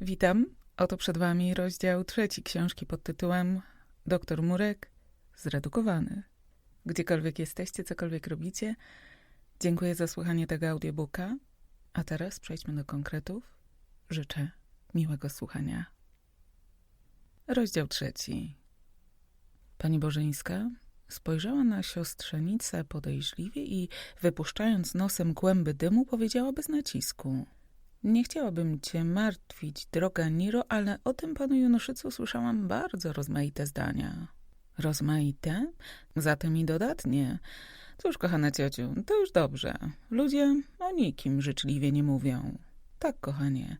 Witam. Oto przed wami rozdział trzeci książki pod tytułem Doktor Murek zredukowany. Gdziekolwiek jesteście, cokolwiek robicie, dziękuję za słuchanie tego audiobooka. A teraz przejdźmy do konkretów. Życzę miłego słuchania. Rozdział trzeci. Pani Bożyńska spojrzała na siostrzenicę podejrzliwie i, wypuszczając nosem kłęby dymu, powiedziała bez nacisku. Nie chciałabym cię martwić, droga Niro, ale o tym panu Junoszycu słyszałam bardzo rozmaite zdania. Rozmaite? Zatem i dodatnie. Cóż, kochana ciociu, to już dobrze. Ludzie o nikim życzliwie nie mówią. Tak, kochanie.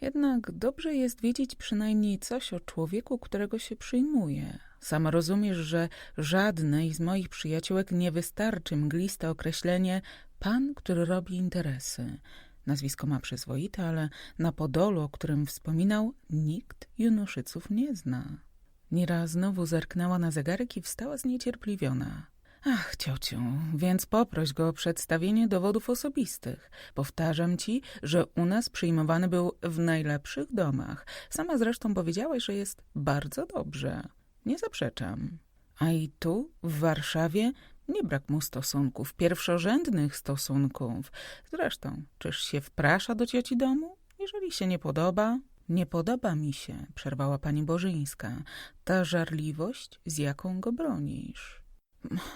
Jednak dobrze jest wiedzieć przynajmniej coś o człowieku, którego się przyjmuje. Sama rozumiesz, że żadnej z moich przyjaciółek nie wystarczy mgliste określenie pan, który robi interesy. Nazwisko ma przyzwoite, ale na Podolu, o którym wspominał, nikt Junuszyców nie zna. Nira znowu zerknęła na zegarek i wstała zniecierpliwiona. Ach, ciociu, więc poproś go o przedstawienie dowodów osobistych. Powtarzam ci, że u nas przyjmowany był w najlepszych domach. Sama zresztą powiedziałaś, że jest bardzo dobrze. Nie zaprzeczam. A i tu, w Warszawie, nie brak mu stosunków, pierwszorzędnych stosunków. Zresztą, czyż się wprasza do cioci domu? Jeżeli się nie podoba, nie podoba mi się, przerwała pani Bożyńska, ta żarliwość, z jaką go bronisz.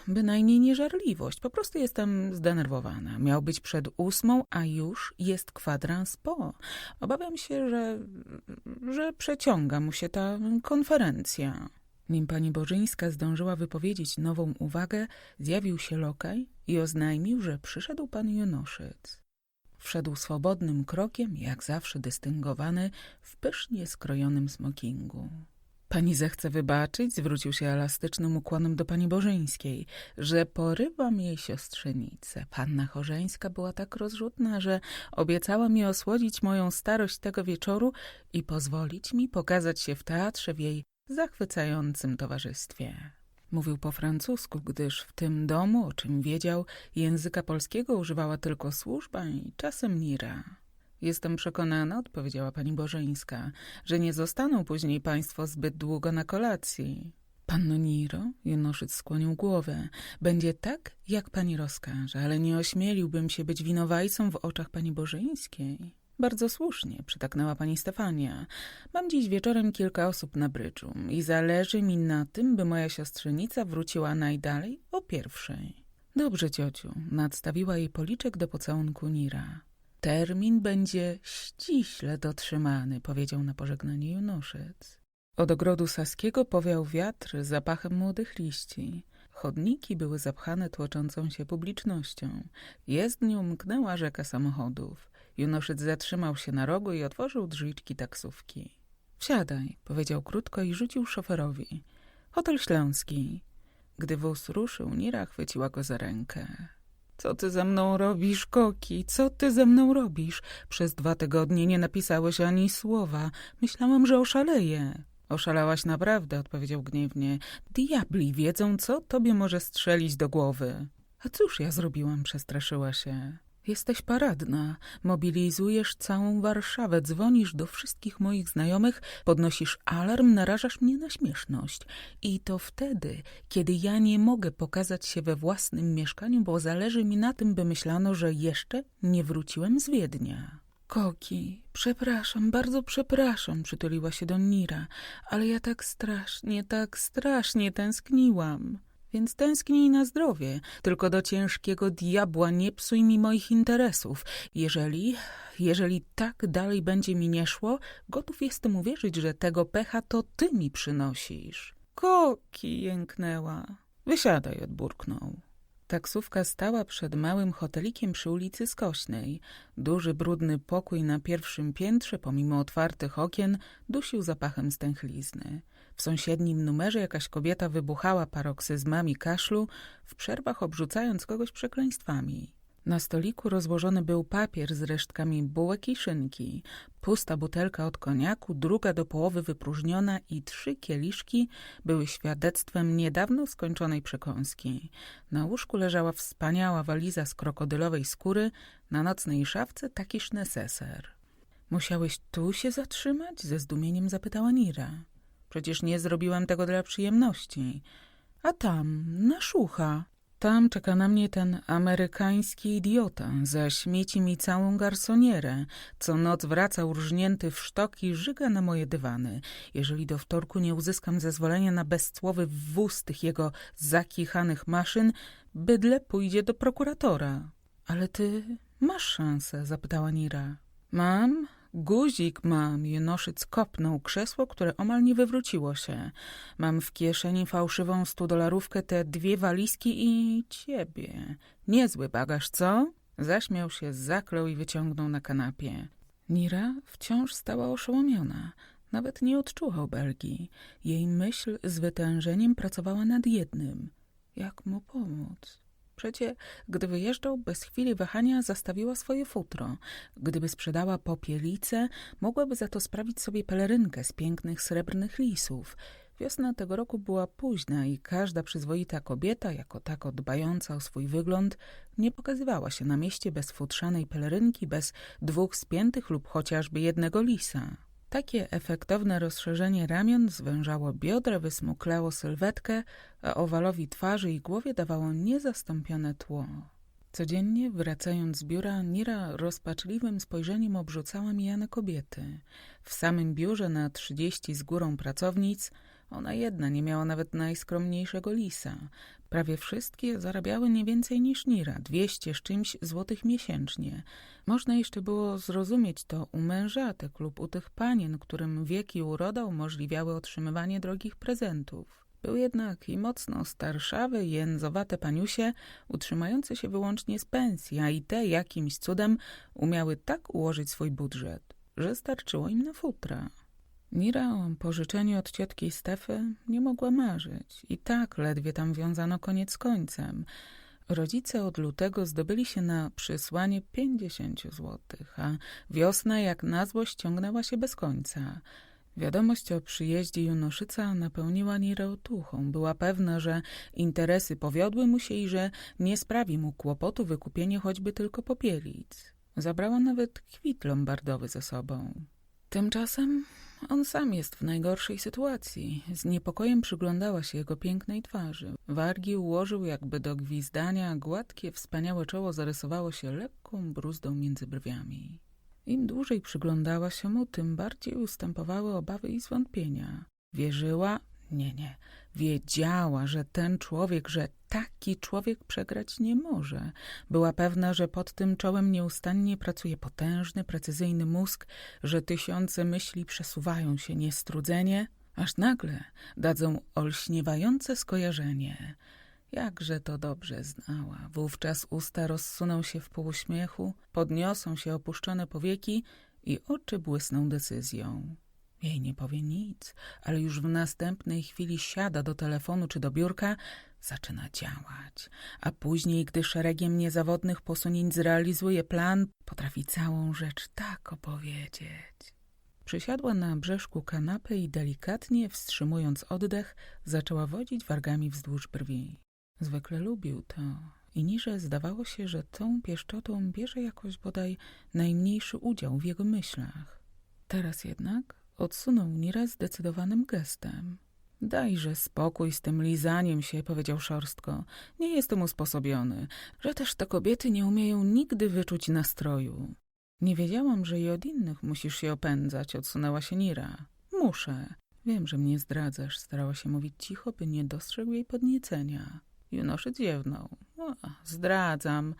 Bynajmniej nie żarliwość, po prostu jestem zdenerwowana. Miał być przed ósmą, a już jest kwadrans po. Obawiam się, że, że przeciąga mu się ta konferencja. Nim pani Bożyńska zdążyła wypowiedzieć nową uwagę, zjawił się lokaj i oznajmił, że przyszedł pan Junoszyc. Wszedł swobodnym krokiem, jak zawsze dystyngowany, w pysznie skrojonym smokingu. Pani zechce wybaczyć, zwrócił się elastycznym ukłonem do pani Bożyńskiej, że porywam jej siostrzenicę. Panna Chorzeńska była tak rozrzutna, że obiecała mi osłodzić moją starość tego wieczoru i pozwolić mi pokazać się w teatrze w jej zachwycającym towarzystwie. Mówił po francusku, gdyż w tym domu, o czym wiedział, języka polskiego używała tylko służba i czasem Nira. Jestem przekonana, odpowiedziała pani Bożeńska, że nie zostaną później państwo zbyt długo na kolacji. Panno Niro, Junoszyc skłonił głowę, będzie tak, jak pani rozkaże, ale nie ośmieliłbym się być winowajcą w oczach pani Bożyńskiej. Bardzo słusznie, przytaknęła pani Stefania. Mam dziś wieczorem kilka osób na bryczu i zależy mi na tym, by moja siostrzenica wróciła najdalej o pierwszej. Dobrze, ciociu, nadstawiła jej policzek do pocałunku Nira. Termin będzie ściśle dotrzymany, powiedział na pożegnanie Junoszec. Od ogrodu saskiego powiał wiatr zapachem młodych liści. Chodniki były zapchane tłoczącą się publicznością. Jezdnią mknęła rzeka samochodów. Junoszyc zatrzymał się na rogu i otworzył drzwiczki taksówki. Wsiadaj, powiedział krótko i rzucił szoferowi. Hotel Śląski. Gdy wóz ruszył, Nira chwyciła go za rękę. Co ty ze mną robisz, Koki? Co ty ze mną robisz? Przez dwa tygodnie nie napisałeś ani słowa. Myślałam, że oszaleję. Oszalałaś naprawdę, odpowiedział gniewnie. Diabli wiedzą, co tobie może strzelić do głowy. A cóż ja zrobiłam? Przestraszyła się. Jesteś paradna, mobilizujesz całą Warszawę, dzwonisz do wszystkich moich znajomych, podnosisz alarm, narażasz mnie na śmieszność. I to wtedy, kiedy ja nie mogę pokazać się we własnym mieszkaniu, bo zależy mi na tym, by myślano, że jeszcze nie wróciłem z Wiednia. Koki, przepraszam, bardzo przepraszam, przytuliła się do Nira, ale ja tak strasznie, tak strasznie tęskniłam więc tęsknij na zdrowie. Tylko do ciężkiego diabła nie psuj mi moich interesów. Jeżeli, jeżeli tak dalej będzie mi nie szło, gotów jestem uwierzyć, że tego pecha to ty mi przynosisz. Koki jęknęła. Wysiadaj, odburknął. Taksówka stała przed małym hotelikiem przy ulicy Skośnej. Duży, brudny pokój na pierwszym piętrze, pomimo otwartych okien, dusił zapachem stęchlizny. W sąsiednim numerze jakaś kobieta wybuchała paroksyzmami kaszlu, w przerwach obrzucając kogoś przekleństwami. Na stoliku rozłożony był papier z resztkami bułek i szynki, pusta butelka od koniaku, druga do połowy wypróżniona i trzy kieliszki były świadectwem niedawno skończonej przekąski. Na łóżku leżała wspaniała waliza z krokodylowej skóry, na nocnej szafce takiż neseser. Musiałeś tu się zatrzymać? Ze zdumieniem zapytała Nira. Przecież nie zrobiłam tego dla przyjemności. A tam, na szucha. Tam czeka na mnie ten amerykański idiota. Zaśmieci mi całą garsonierę. Co noc wraca urżnięty w sztok i żyga na moje dywany. Jeżeli do wtorku nie uzyskam zezwolenia na bezcłowy wwóz tych jego zakichanych maszyn, bydle pójdzie do prokuratora. Ale ty masz szansę? zapytała Nira. Mam? Guzik mam. Junoszyc kopnął krzesło, które omal nie wywróciło się. Mam w kieszeni fałszywą studolarówkę, te dwie walizki i ciebie. Niezły bagaż, co? Zaśmiał się, zaklął i wyciągnął na kanapie. Nira wciąż stała oszołomiona. Nawet nie odczuła obelgi. Jej myśl z wytężeniem pracowała nad jednym. Jak mu pomóc? Przecie, gdy wyjeżdżał, bez chwili wahania zastawiła swoje futro. Gdyby sprzedała popielicę, mogłaby za to sprawić sobie pelerynkę z pięknych srebrnych lisów. Wiosna tego roku była późna i każda przyzwoita kobieta, jako tako dbająca o swój wygląd, nie pokazywała się na mieście bez futrzanej pelerynki, bez dwóch spiętych lub chociażby jednego lisa. Takie efektowne rozszerzenie ramion zwężało biodra, wysmuklało sylwetkę, a owalowi twarzy i głowie dawało niezastąpione tło. Codziennie, wracając z biura, Nira rozpaczliwym spojrzeniem obrzucała mijane kobiety. W samym biurze na trzydzieści z górą pracownic ona jedna nie miała nawet najskromniejszego lisa. Prawie wszystkie zarabiały nie więcej niż Nira, dwieście z czymś złotych miesięcznie. Można jeszcze było zrozumieć to u mężatek lub u tych panien, którym wiek i uroda umożliwiały otrzymywanie drogich prezentów. Był jednak i mocno starszawy, jędzowate paniusie, utrzymające się wyłącznie z pensji, a i te jakimś cudem umiały tak ułożyć swój budżet, że starczyło im na futra. Nira o pożyczeniu od ciotki Stefy nie mogła marzyć i tak ledwie tam wiązano koniec z końcem. Rodzice od lutego zdobyli się na przysłanie pięćdziesięciu złotych, a wiosna jak na złość ciągnęła się bez końca. Wiadomość o przyjeździe Junoszyca napełniła Nirę otuchą. Była pewna, że interesy powiodły mu się i że nie sprawi mu kłopotu wykupienie choćby tylko popielic. Zabrała nawet kwit lombardowy ze sobą. Tymczasem on sam jest w najgorszej sytuacji. Z niepokojem przyglądała się jego pięknej twarzy. Wargi ułożył jakby do gwizdania, gładkie, wspaniałe czoło zarysowało się lekką bruzdą między brwiami. Im dłużej przyglądała się mu, tym bardziej ustępowały obawy i zwątpienia. Wierzyła, nie, nie, wiedziała, że ten człowiek, że taki człowiek przegrać nie może. Była pewna, że pod tym czołem nieustannie pracuje potężny, precyzyjny mózg, że tysiące myśli przesuwają się niestrudzenie, aż nagle dadzą olśniewające skojarzenie. Jakże to dobrze znała. Wówczas usta rozsuną się w półuśmiechu, podniosą się opuszczone powieki i oczy błysną decyzją. Jej nie powie nic, ale już w następnej chwili siada do telefonu czy do biurka, zaczyna działać, a później, gdy szeregiem niezawodnych posunięć zrealizuje plan, potrafi całą rzecz tak opowiedzieć. Przysiadła na brzeszku kanapy i delikatnie, wstrzymując oddech, zaczęła wodzić wargami wzdłuż brwi. Zwykle lubił to i niże zdawało się, że tą pieszczotą bierze jakoś bodaj najmniejszy udział w jego myślach. Teraz jednak odsunął Nirę zdecydowanym gestem. Dajże spokój z tym lizaniem się, powiedział szorstko. Nie jestem usposobiony, że też te kobiety nie umieją nigdy wyczuć nastroju. Nie wiedziałam, że i od innych musisz się opędzać, odsunęła się Nira. Muszę. Wiem, że mnie zdradzasz, starała się mówić cicho, by nie dostrzegł jej podniecenia. Junoszyc ziewnął. O, zdradzam.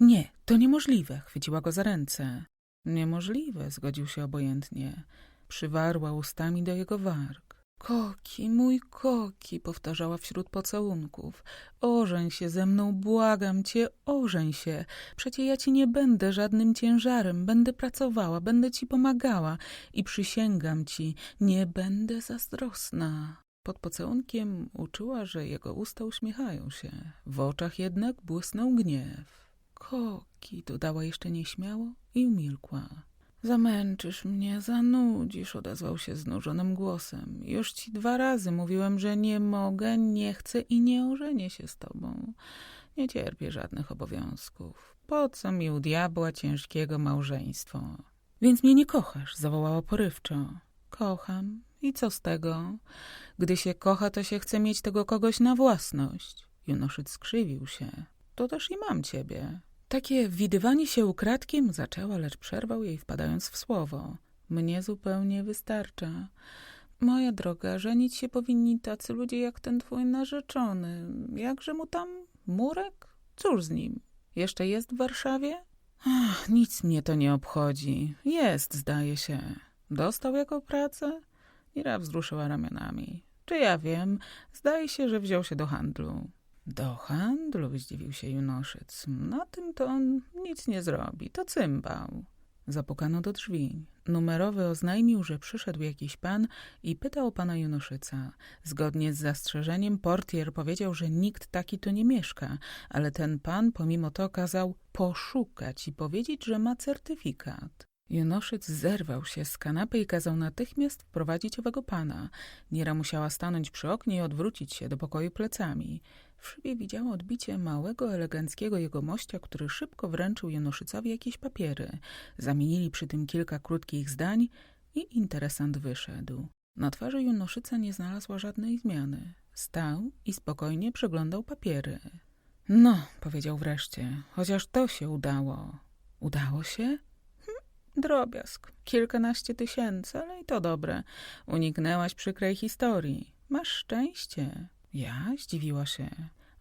Nie, to niemożliwe, chwyciła go za ręce. Niemożliwe, zgodził się obojętnie. Przywarła ustami do jego warg. Koki, mój koki, powtarzała wśród pocałunków. Ożeń się ze mną, błagam cię, ożeń się. Przecie ja ci nie będę żadnym ciężarem, będę pracowała, będę ci pomagała i przysięgam ci, nie będę zazdrosna. Pod pocałunkiem uczuła, że jego usta uśmiechają się. W oczach jednak błysnął gniew. Koki, dodała jeszcze nieśmiało i umilkła. Zamęczysz mnie, zanudzisz, odezwał się znużonym głosem. Już ci dwa razy mówiłem, że nie mogę, nie chcę i nie ożenię się z tobą. Nie cierpię żadnych obowiązków. Po co mi u diabła ciężkiego małżeństwo? Więc mnie nie kochasz, zawołała porywczo. Kocham. I co z tego? Gdy się kocha, to się chce mieć tego kogoś na własność. Junoszyc skrzywił się. To też i mam ciebie. Takie widywanie się ukradkiem zaczęła, lecz przerwał jej, wpadając w słowo. Mnie zupełnie wystarcza. Moja droga, żenić się powinni tacy ludzie jak ten twój narzeczony. Jakże mu tam murek? Cóż z nim? Jeszcze jest w Warszawie? Ach, nic mnie to nie obchodzi. Jest, zdaje się. Dostał jako pracę? Ira wzruszyła ramionami. Czy ja wiem? Zdaje się, że wziął się do handlu. Do handlu? Zdziwił się Junoszyc. Na tym to on nic nie zrobi. To cymbał. Zapukano do drzwi. Numerowy oznajmił, że przyszedł jakiś pan i pytał pana Junoszyca. Zgodnie z zastrzeżeniem portier powiedział, że nikt taki tu nie mieszka, ale ten pan pomimo to kazał poszukać i powiedzieć, że ma certyfikat. Junoszyc zerwał się z kanapy i kazał natychmiast wprowadzić owego pana. Niera musiała stanąć przy oknie i odwrócić się do pokoju plecami. W szybie widziała odbicie małego, eleganckiego jegomościa, który szybko wręczył Junoszycowi jakieś papiery. Zamienili przy tym kilka krótkich zdań i interesant wyszedł. Na twarzy Junoszyca nie znalazła żadnej zmiany. Stał i spokojnie przeglądał papiery. No, powiedział wreszcie, chociaż to się udało. Udało się? Drobiazg. Kilkanaście tysięcy, ale i to dobre. Uniknęłaś przykrej historii. Masz szczęście. Ja? Zdziwiła się.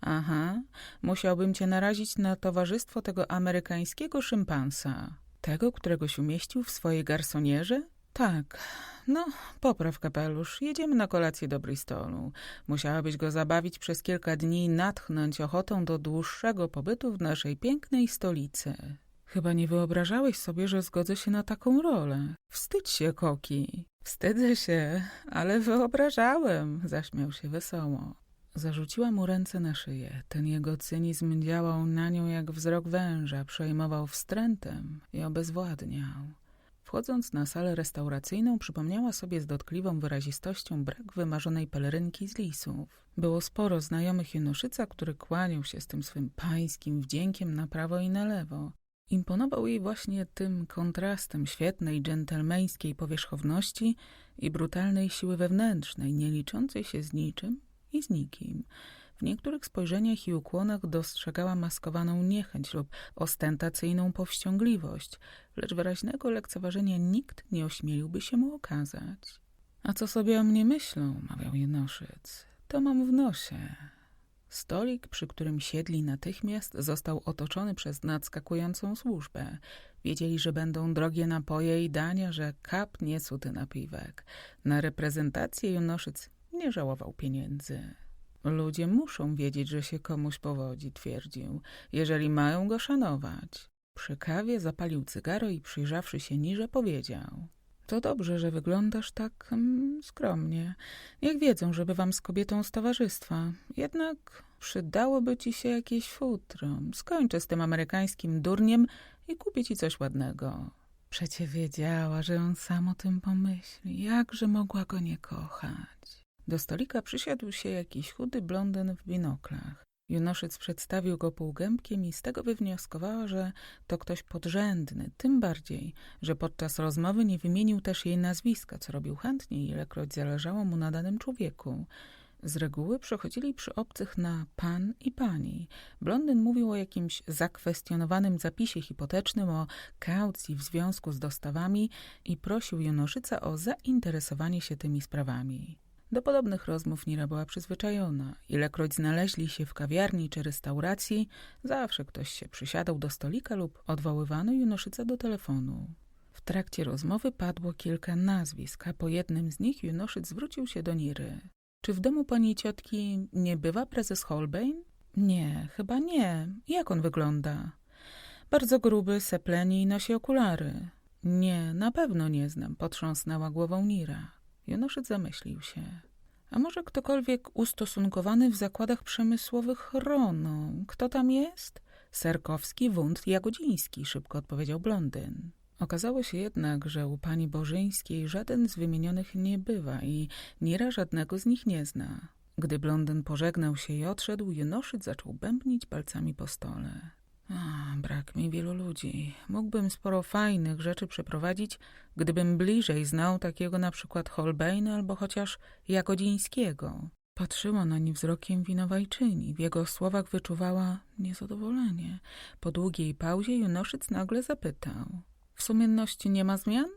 Aha, musiałbym cię narazić na towarzystwo tego amerykańskiego szympansa. Tego, któregoś umieścił w swojej garsonierze? Tak. No, popraw kapelusz. Jedziemy na kolację do Bristolu. Musiałabyś go zabawić przez kilka dni i natchnąć ochotą do dłuższego pobytu w naszej pięknej stolicy. Chyba nie wyobrażałeś sobie, że zgodzę się na taką rolę. Wstydź się, Koki. Wstydzę się, ale wyobrażałem, zaśmiał się wesoło. Zarzuciła mu ręce na szyję. Ten jego cynizm działał na nią jak wzrok węża, przejmował wstrętem i obezwładniał. Wchodząc na salę restauracyjną, przypomniała sobie z dotkliwą wyrazistością brak wymarzonej pelerynki z lisów. Było sporo znajomych Januszyca, który kłaniał się z tym swym pańskim wdziękiem na prawo i na lewo. Imponował jej właśnie tym kontrastem świetnej, dżentelmeńskiej powierzchowności i brutalnej siły wewnętrznej, nie liczącej się z niczym i z nikim. W niektórych spojrzeniach i ukłonach dostrzegała maskowaną niechęć lub ostentacyjną powściągliwość, lecz wyraźnego lekceważenia nikt nie ośmieliłby się mu okazać. A co sobie o mnie myślą, mawiał jenoszyc, to mam w nosie. Stolik, przy którym siedli natychmiast, został otoczony przez nadskakującą służbę. Wiedzieli, że będą drogie napoje i dania, że kap nie cuty napiwek. Na reprezentację Junoszyc nie żałował pieniędzy. Ludzie muszą wiedzieć, że się komuś powodzi, twierdził, jeżeli mają go szanować. Przy kawie zapalił cygaro i przyjrzawszy się niże powiedział – to dobrze, że wyglądasz tak mm, skromnie. Niech wiedzą, że bywam z kobietą z towarzystwa. Jednak przydałoby ci się jakieś futro. Skończę z tym amerykańskim durniem i kupię ci coś ładnego. Przecie wiedziała, że on sam o tym pomyśli. Jakże mogła go nie kochać? Do stolika przysiadł się jakiś chudy blondyn w binoklach. Junoszyc przedstawił go półgębkiem i z tego wywnioskowała, że to ktoś podrzędny, tym bardziej, że podczas rozmowy nie wymienił też jej nazwiska, co robił chętnie, ilekroć zależało mu na danym człowieku. Z reguły przechodzili przy obcych na pan i pani. Blondyn mówił o jakimś zakwestionowanym zapisie hipotecznym, o kaucji w związku z dostawami i prosił Junoszyca o zainteresowanie się tymi sprawami. Do podobnych rozmów Nira była przyzwyczajona. Ilekroć znaleźli się w kawiarni czy restauracji, zawsze ktoś się przysiadał do stolika lub odwoływano Junoszyca do telefonu. W trakcie rozmowy padło kilka nazwisk, a po jednym z nich Junoszyc zwrócił się do Niry. Czy w domu pani ciotki nie bywa prezes Holbein? Nie, chyba nie. Jak on wygląda? Bardzo gruby, sepleni i nosi okulary. Nie, na pewno nie znam, potrząsnęła głową Nira. Jonoszyc zamyślił się. A może ktokolwiek ustosunkowany w zakładach przemysłowych Rono? Kto tam jest? Serkowski, Wund, Jagodziński, szybko odpowiedział blondyn. Okazało się jednak, że u pani Bożyńskiej żaden z wymienionych nie bywa i Nira żadnego z nich nie zna. Gdy blondyn pożegnał się i odszedł, Jonoszyc zaczął bębnić palcami po stole. Brak mi wielu ludzi. Mógłbym sporo fajnych rzeczy przeprowadzić, gdybym bliżej znał takiego na przykład Holbeina albo chociaż Jagodzińskiego. Patrzyła nań wzrokiem winowajczyni. W jego słowach wyczuwała niezadowolenie. Po długiej pauzie Junoszyc nagle zapytał. W sumienności nie ma zmian?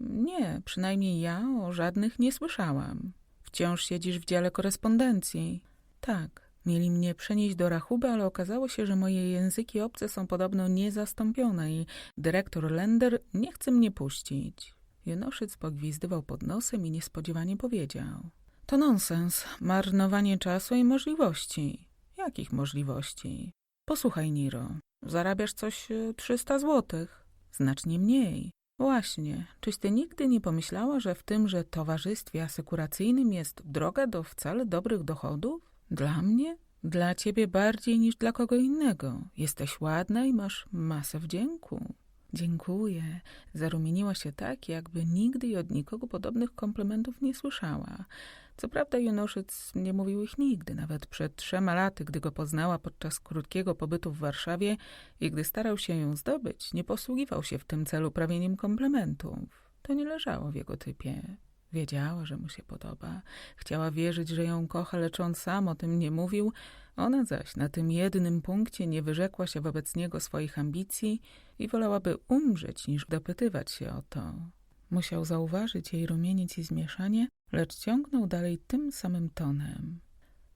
Nie, przynajmniej ja o żadnych nie słyszałam. Wciąż siedzisz w dziale korespondencji. Tak, mieli mnie przenieść do rachuby, ale okazało się, że moje języki obce są podobno niezastąpione i dyrektor Lender nie chce mnie puścić. Junoszyc pogwizdywał pod nosem i niespodziewanie powiedział. To nonsens, marnowanie czasu i możliwości. Jakich możliwości? Posłuchaj, Niro, zarabiasz coś e, 300 złotych. Znacznie mniej. Właśnie, czyś ty nigdy nie pomyślała, że w tymże towarzystwie asekuracyjnym jest droga do wcale dobrych dochodów? Dla mnie? Dla ciebie bardziej niż dla kogo innego. Jesteś ładna i masz masę wdzięku. Dziękuję. Zarumieniła się tak, jakby nigdy i od nikogo podobnych komplementów nie słyszała. Co prawda Junoszyc nie mówił ich nigdy, nawet przed trzema laty, gdy go poznała podczas krótkiego pobytu w Warszawie i gdy starał się ją zdobyć, nie posługiwał się w tym celu prawieniem komplementów. To nie leżało w jego typie. Wiedziała, że mu się podoba. Chciała wierzyć, że ją kocha, lecz on sam o tym nie mówił. Ona zaś na tym jednym punkcie nie wyrzekła się wobec niego swoich ambicji i wolałaby umrzeć, niż dopytywać się o to. Musiał zauważyć jej rumieniec i zmieszanie, lecz ciągnął dalej tym samym tonem.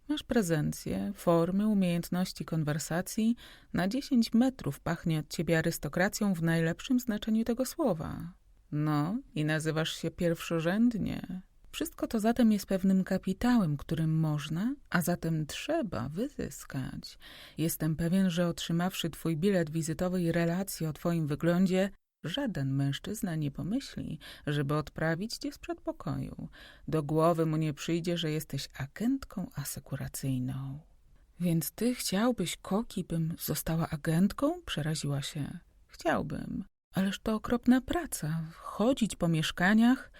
Masz prezencję, formy, umiejętności konwersacji. Na dziesięć metrów pachnie od ciebie arystokracją w najlepszym znaczeniu tego słowa. No, i nazywasz się pierwszorzędnie. Wszystko to zatem jest pewnym kapitałem, którym można, a zatem trzeba wyzyskać. Jestem pewien, że otrzymawszy twój bilet wizytowy i relację o twoim wyglądzie, żaden mężczyzna nie pomyśli, żeby odprawić cię z przedpokoju. Do głowy mu nie przyjdzie, że jesteś agentką asekuracyjną. Więc ty chciałbyś, Koki, bym została agentką? Przeraziła się. Chciałbym. Ależ to okropna praca. Chodzić po mieszkaniach.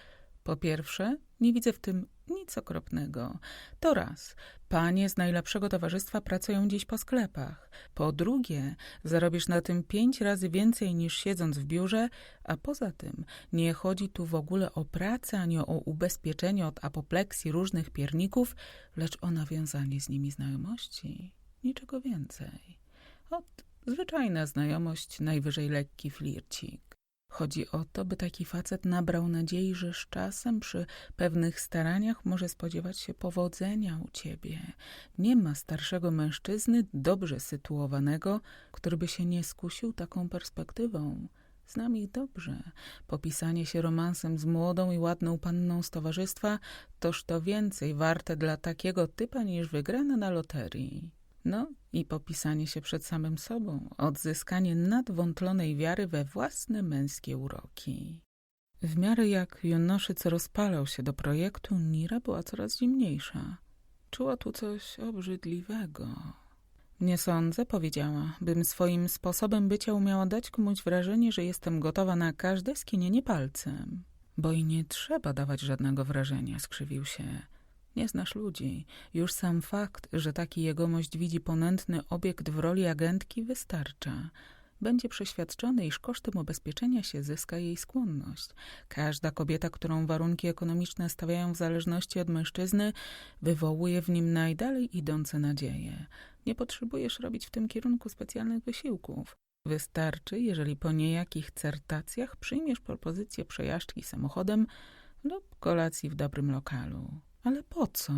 Po pierwsze, nie widzę w tym nic okropnego. To raz. Panie z najlepszego towarzystwa pracują dziś po sklepach. Po drugie, zarobisz na tym pięć razy więcej niż siedząc w biurze, a poza tym nie chodzi tu w ogóle o pracę ani o ubezpieczenie od apopleksji różnych pierników, lecz o nawiązanie z nimi znajomości. Niczego więcej. Ot Zwyczajna znajomość, najwyżej lekki flircik. Chodzi o to, by taki facet nabrał nadziei, że z czasem przy pewnych staraniach może spodziewać się powodzenia u ciebie. Nie ma starszego mężczyzny, dobrze sytuowanego, który by się nie skusił taką perspektywą. Znam ich dobrze. Popisanie się romansem z młodą i ładną panną z towarzystwa toż to więcej warte dla takiego typa niż wygrana na loterii. No i popisanie się przed samym sobą, odzyskanie nadwątlonej wiary we własne męskie uroki. W miarę jak Jonoszyc rozpalał się do projektu, Nira była coraz zimniejsza. Czuła tu coś obrzydliwego. Nie sądzę, powiedziała, bym swoim sposobem bycia umiała dać komuś wrażenie, że jestem gotowa na każde skinienie palcem. Bo i nie trzeba dawać żadnego wrażenia, skrzywił się. Nie znasz ludzi. Już sam fakt, że taki jegomość widzi ponętny obiekt w roli agentki wystarcza. Będzie przeświadczony, iż kosztem ubezpieczenia się zyska jej skłonność. Każda kobieta, którą warunki ekonomiczne stawiają w zależności od mężczyzny, wywołuje w nim najdalej idące nadzieje. Nie potrzebujesz robić w tym kierunku specjalnych wysiłków. Wystarczy, jeżeli po niejakich certacjach przyjmiesz propozycję przejażdżki samochodem lub kolacji w dobrym lokalu. Ale po co?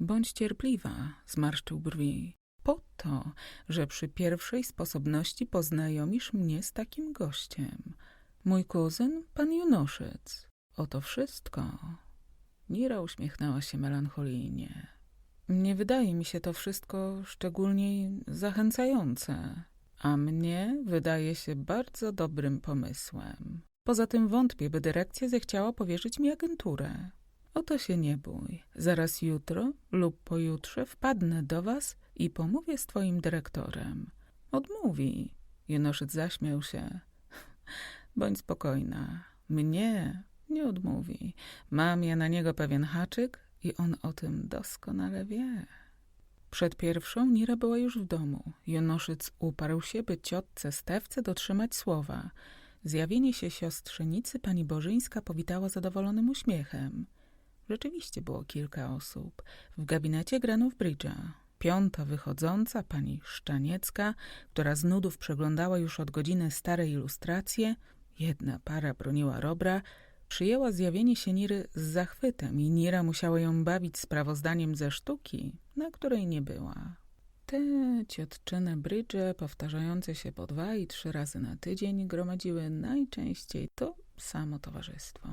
Bądź cierpliwa, zmarszczył brwi. Po to, że przy pierwszej sposobności poznajomisz mnie z takim gościem. Mój kuzyn, pan Junoszyc. Oto wszystko. Nira uśmiechnęła się melancholijnie. Nie wydaje mi się to wszystko szczególnie zachęcające, a mnie wydaje się bardzo dobrym pomysłem. Poza tym wątpię, by dyrekcja zechciała powierzyć mi agenturę. Oto się nie bój. Zaraz jutro lub pojutrze wpadnę do was i pomówię z twoim dyrektorem. Odmówi. Junoszyc zaśmiał się. Bądź spokojna. Mnie nie odmówi. Mam ja na niego pewien haczyk i on o tym doskonale wie. Przed pierwszą Nira była już w domu. Jonoszyc uparł się, by ciotce Stewce dotrzymać słowa. Zjawienie się siostrzenicy pani Bożyńska powitała zadowolonym uśmiechem. Rzeczywiście było kilka osób. W gabinecie grano w brydża. Piąta wychodząca, pani Szczaniecka, która z nudów przeglądała już od godziny stare ilustracje, jedna para broniła Robra, przyjęła zjawienie się Niry z zachwytem i Nira musiała ją bawić sprawozdaniem ze sztuki, na której nie była. Te ciotczyne brydże, powtarzające się po dwa i trzy razy na tydzień, gromadziły najczęściej to samo towarzystwo.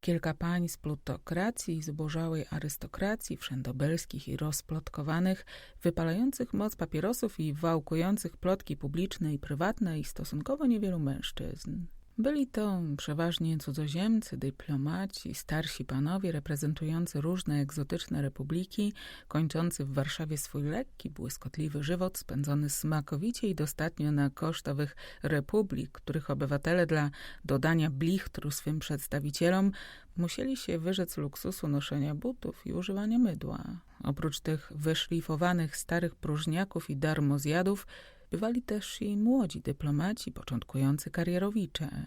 Kilka pań z plutokracji i zubożałej arystokracji, wszędobelskich i rozplotkowanych, wypalających moc papierosów i wałkujących plotki publiczne i prywatne i stosunkowo niewielu mężczyzn. Byli to przeważnie cudzoziemcy, dyplomaci, starsi panowie reprezentujący różne egzotyczne republiki, kończący w Warszawie swój lekki, błyskotliwy żywot spędzony smakowicie i dostatnio na koszt owych republik, których obywatele dla dodania blichtru swym przedstawicielom musieli się wyrzec luksusu noszenia butów i używania mydła. Oprócz tych wyszlifowanych starych próżniaków i darmozjadów, Bywali też i młodzi dyplomaci, początkujący karierowicze.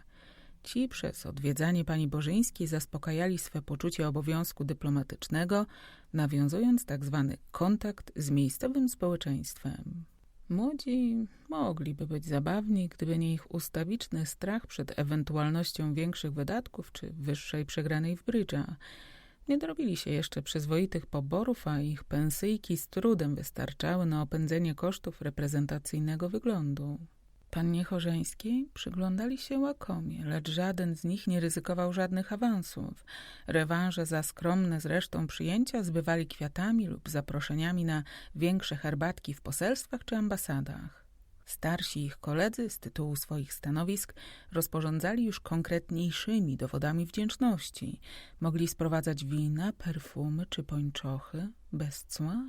Ci przez odwiedzanie pani Bożyńskiej zaspokajali swe poczucie obowiązku dyplomatycznego, nawiązując tak zwany kontakt z miejscowym społeczeństwem. Młodzi mogliby być zabawni, gdyby nie ich ustawiczny strach przed ewentualnością większych wydatków czy wyższej przegranej w brydża. Nie dorobili się jeszcze przyzwoitych poborów, a ich pensyjki z trudem wystarczały na opędzenie kosztów reprezentacyjnego wyglądu. Pannie Chorzeńskiej przyglądali się łakomie, lecz żaden z nich nie ryzykował żadnych awansów. Rewanże za skromne zresztą przyjęcia zbywali kwiatami lub zaproszeniami na większe herbatki w poselstwach czy ambasadach. Starsi ich koledzy z tytułu swoich stanowisk rozporządzali już konkretniejszymi dowodami wdzięczności. Mogli sprowadzać wina, perfumy czy pończochy bez cła.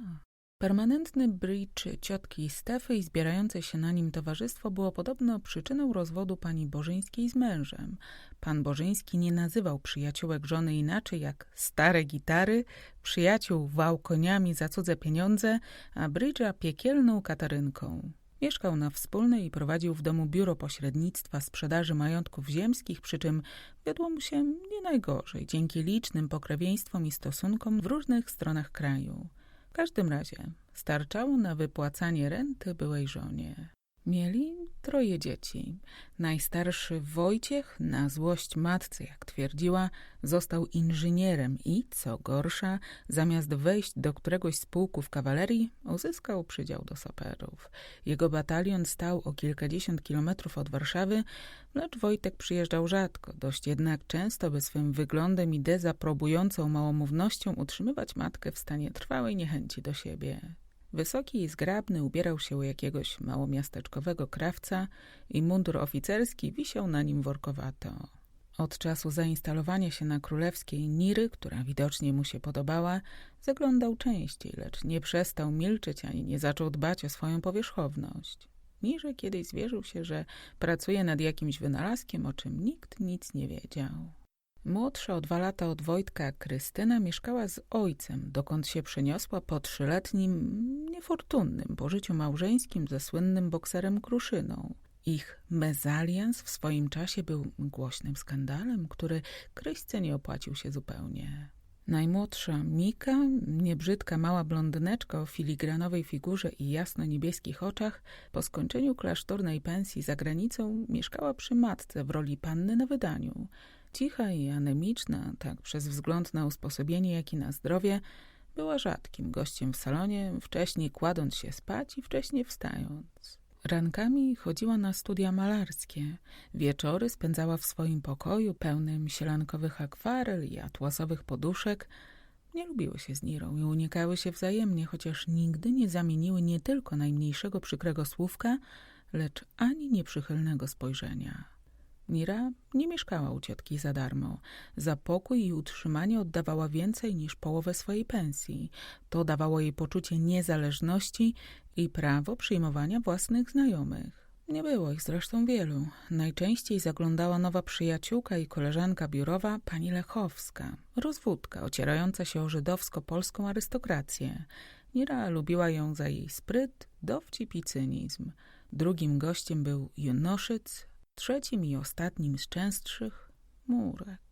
Permanentny bridge ciotki Stefy i zbierające się na nim towarzystwo było podobno przyczyną rozwodu pani Bożyńskiej z mężem. Pan Bożyński nie nazywał przyjaciółek żony inaczej jak stare gitary, przyjaciół wał koniami za cudze pieniądze, a brydża piekielną katarynką. Mieszkał na wspólnej i prowadził w domu biuro pośrednictwa sprzedaży majątków ziemskich, przy czym wiodło mu się nie najgorzej, dzięki licznym pokrewieństwom i stosunkom w różnych stronach kraju. W każdym razie starczało na wypłacanie renty byłej żonie. Mieli troje dzieci. Najstarszy Wojciech, na złość matce, jak twierdziła, został inżynierem i, co gorsza, zamiast wejść do któregoś z pułków kawalerii, uzyskał przydział do saperów. Jego batalion stał o kilkadziesiąt kilometrów od Warszawy, lecz Wojtek przyjeżdżał rzadko, dość jednak często, by swym wyglądem i dezaprobującą małomównością utrzymywać matkę w stanie trwałej niechęci do siebie. Wysoki i zgrabny ubierał się u jakiegoś małomiasteczkowego krawca i mundur oficerski wisiał na nim workowato. Od czasu zainstalowania się na królewskiej Niry, która widocznie mu się podobała, zaglądał częściej, lecz nie przestał milczeć ani nie zaczął dbać o swoją powierzchowność. Mirze kiedyś zwierzył się, że pracuje nad jakimś wynalazkiem, o czym nikt nic nie wiedział. Młodsza o dwa lata od Wojtka Krystyna mieszkała z ojcem, dokąd się przeniosła po trzyletnim, niefortunnym pożyciu małżeńskim ze słynnym bokserem Kruszyną. Ich mezalians w swoim czasie był głośnym skandalem, który Kryśce nie opłacił się zupełnie. Najmłodsza Mika, niebrzydka mała blondyneczka o filigranowej figurze i jasno-niebieskich oczach, po skończeniu klasztornej pensji za granicą mieszkała przy matce w roli panny na wydaniu – Cicha i anemiczna, tak przez wzgląd na usposobienie, jak i na zdrowie, była rzadkim gościem w salonie, wcześniej kładąc się spać i wcześniej wstając. Rankami chodziła na studia malarskie, wieczory spędzała w swoim pokoju pełnym sielankowych akwarel i atłasowych poduszek. Nie lubiły się z Nirą i unikały się wzajemnie, chociaż nigdy nie zamieniły nie tylko najmniejszego przykrego słówka, lecz ani nieprzychylnego spojrzenia. Mira nie mieszkała u ciotki za darmo. Za pokój i utrzymanie oddawała więcej niż połowę swojej pensji. To dawało jej poczucie niezależności i prawo przyjmowania własnych znajomych. Nie było ich zresztą wielu. Najczęściej zaglądała nowa przyjaciółka i koleżanka biurowa, pani Lechowska, rozwódka ocierająca się o żydowsko-polską arystokrację. Nira lubiła ją za jej spryt, dowcip i cynizm. Drugim gościem był Junoszyc, trzecim i ostatnim z częstszych Murek.